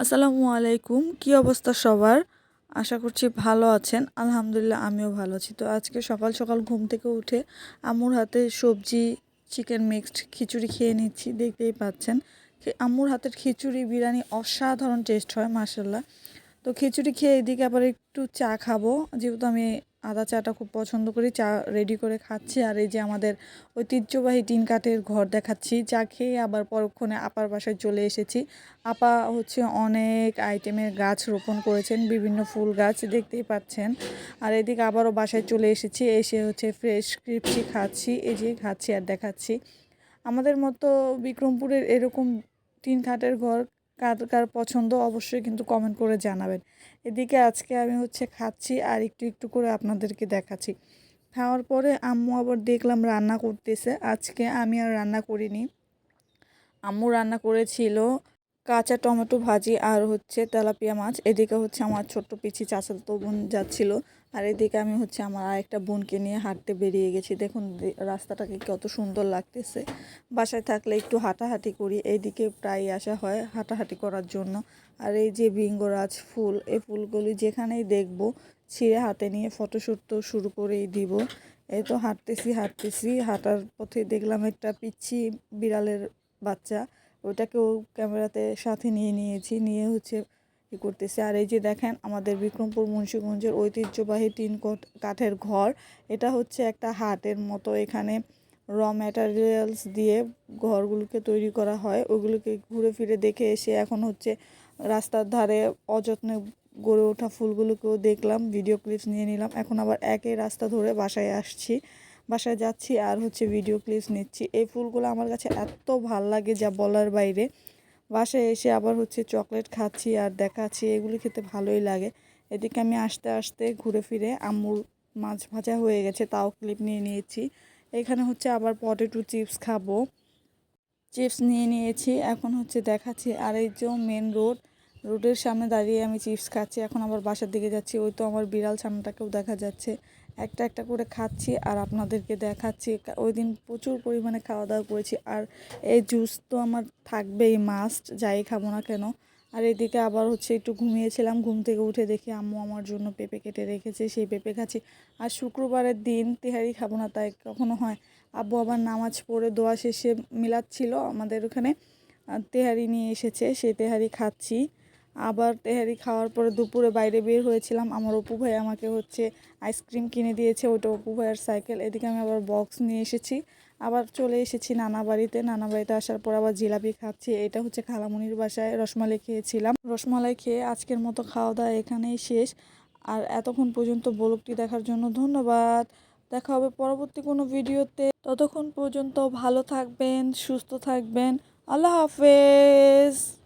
আসসালামু আলাইকুম। কি অবস্থা সবার? আশা করছি ভালো আছেন। আলহামদুলিল্লাহ, আমিও ভালো আছি। তো আজকে সকাল সকাল ঘুম থেকে উঠে আমুর হাতে সবজি, চিকেন মিক্সড খিচুড়ি খেয়ে নিচ্ছি, দেখতেই পাচ্ছেন। আমুর আম্মুর হাতের খিচুড়ি, বিরিয়ানি অসাধারণ টেস্ট হয় মাসাল্লাহ তো খিচুড়ি খেয়ে এদিকে আবার একটু চা খাব। যেহেতু আমি আদা চাটা খুব পছন্দ করি, চা রেডি করে খাচ্ছি। আর এই যে আমাদের ঐতিহ্যবাহী টিন কাঠের ঘর দেখাচ্ছি, চা খেয়ে আবার পরক্ষণে আপার বাসায় চলে এসেছি। আপা হচ্ছে অনেক আইটেমের গাছ রোপণ করেছেন, বিভিন্ন ফুল গাছ দেখতেই পাচ্ছেন। আর এদিকে আবারও বাসায় চলে এসেছি, এসে হচ্ছে ফ্রেশ ক্রিপসি খাচ্ছি, এই যে খাচ্ছি আর দেখাচ্ছি। আমাদের মতো বিক্রমপুরের এরকম টিন কাঠের ঘর কার কার পছন্দ অবশ্যই কিন্তু কমেন্ট করে জানাবেন। এদিকে আজকে আমি হচ্ছে খাচ্ছি আর একটু একটু করে আপনাদেরকে দেখাচ্ছি। খাওয়ার পরে আম্মু আবার দেখলাম রান্না করতেছে। আজকে আমি আর রান্না করিনি। আম্মু রান্না করেছিল কাঁচা টমেটো ভাজি আর হচ্ছে তেলাপিয়া মাছ। এদিকে হচ্ছে আমার ছোট্ট পিছি পিচি চাচাতো বোন যাচ্ছিল। আর এদিকে আমি হচ্ছে আমার আরেকটা বোনকে নিয়ে হাঁটতে বেরিয়ে গেছি। দেখুন রাস্তাটাকে কত সুন্দর লাগতেছে। বাসায় থাকলে একটু হাঁটাহাঁটি করি। এইদিকে প্রায় আসা হয় হাঁটাহাঁটি করার জন্য। আর এই যে ভিঙ্গরাজ ফুল, এই ফুলগুলি যেখানেই দেখব, ছিঁড়ে হাতে নিয়ে ফটোশ্যুট তো শুরু করেই দিব। এই তো হাঁটতেছি হাঁটতেছি। হাঁটার পথে দেখলাম একটা পিচ্ছি বিড়ালের বাচ্চা। ওটাকেও ক্যামেরাতে সাথে নিয়ে নিয়েছি, নিয়ে হচ্ছে ই করতেছি। আর এই যে দেখেন আমাদের বিক্রমপুর মুন্সীগঞ্জের ঐতিহ্যবাহী কট- কাঠের ঘর, এটা হচ্ছে একটা হাটের মতো। এখানে র ম্যাটারিয়ালস দিয়ে ঘরগুলোকে তৈরি করা হয়। ওগুলোকে ঘুরে ফিরে দেখে এসে এখন হচ্ছে রাস্তার ধারে অযত্নে গড়ে ওঠা ফুলগুলোকেও দেখলাম ভিডিও ক্লিপস নিয়ে নিলাম। এখন আবার একই রাস্তা ধরে বাসায় আসছি। বাসায় যাচ্ছি আর হচ্ছে ভিডিও ক্লিপস নিচ্ছি। এই ফুলগুলো আমার কাছে এত ভালো লাগে যা বলার বাইরে। বাসায় এসে আবার হচ্ছে চকলেট খাচ্ছি আর দেখাচ্ছি, এগুলি খেতে ভালোই লাগে। এদিকে আমি আস্তে আস্তে ঘুরে ফিরে আম্মুর মাছ ভাজা হয়ে গেছে, তাও ক্লিপ নিয়ে নিয়েছি। এখানে হচ্ছে আবার পটেটো চিপস খাব। চিপস নিয়ে নিয়েছি, এখন হচ্ছে দেখাচ্ছি আর এই যে মেন রোড রোডের সামনে দাঁড়িয়ে আমি চিপস খাচ্ছি, এখন আবার বাসার দিকে যাচ্ছি, ওই তো আমার বিড়াল ছানাটাকেও দেখা যাচ্ছে। একটা একটা করে খাচ্ছি আর আপনাদেরকে দেখাচ্ছি। ওই দিন প্রচুর পরিমাণে খাওয়া দাওয়া করেছি আর এই জুস তো আমার থাকবেই মাস্ট যাই খাব না কেন। আর এদিকে আবার হচ্ছে একটু ঘুমিয়েছিলাম, ঘুম থেকে উঠে দেখি আম্মু আমার জন্য পেঁপে কেটে রেখেছে, সেই পেঁপে খাচ্ছি। আর শুক্রবারের দিন তেহারি খাব না, তাই কখনো হয়। আব্বু আবার নামাজ পড়ে দোয়া শেষে মিলাচ্ছিল আমাদের ওখানে। তেহারি নিয়ে এসেছে সেই তেহারি খাচ্ছি। আবার তেহারি খাওয়ার পরে দুপুরে বাইরে বের হয়েছিলাম। আমার অপু ভাই আমাকে হচ্ছে আইসক্রিম কিনে দিয়েছে, ওটা অপু ভাইয়ের সাইকেল। এদিকে আমি আবার বক্স নিয়ে এসেছি। আবার চলে এসেছি নানা বাড়িতে। নানা বাড়িতে আসার পর আবার জিলাপি খাচ্ছি। এটা হচ্ছে খালামুনির বাসায় রসমালাই খেয়েছিলাম। রসমালাই খেয়ে আজকের মতো খাওয়া দাওয়া এখানেই শেষ। আর এতক্ষণ পর্যন্ত ব্লগটি দেখার জন্য ধন্যবাদ। দেখা হবে পরবর্তী কোনো ভিডিওতে। ততক্ষণ পর্যন্ত ভালো থাকবেন, সুস্থ থাকবেন। আল্লাহ হাফেজ।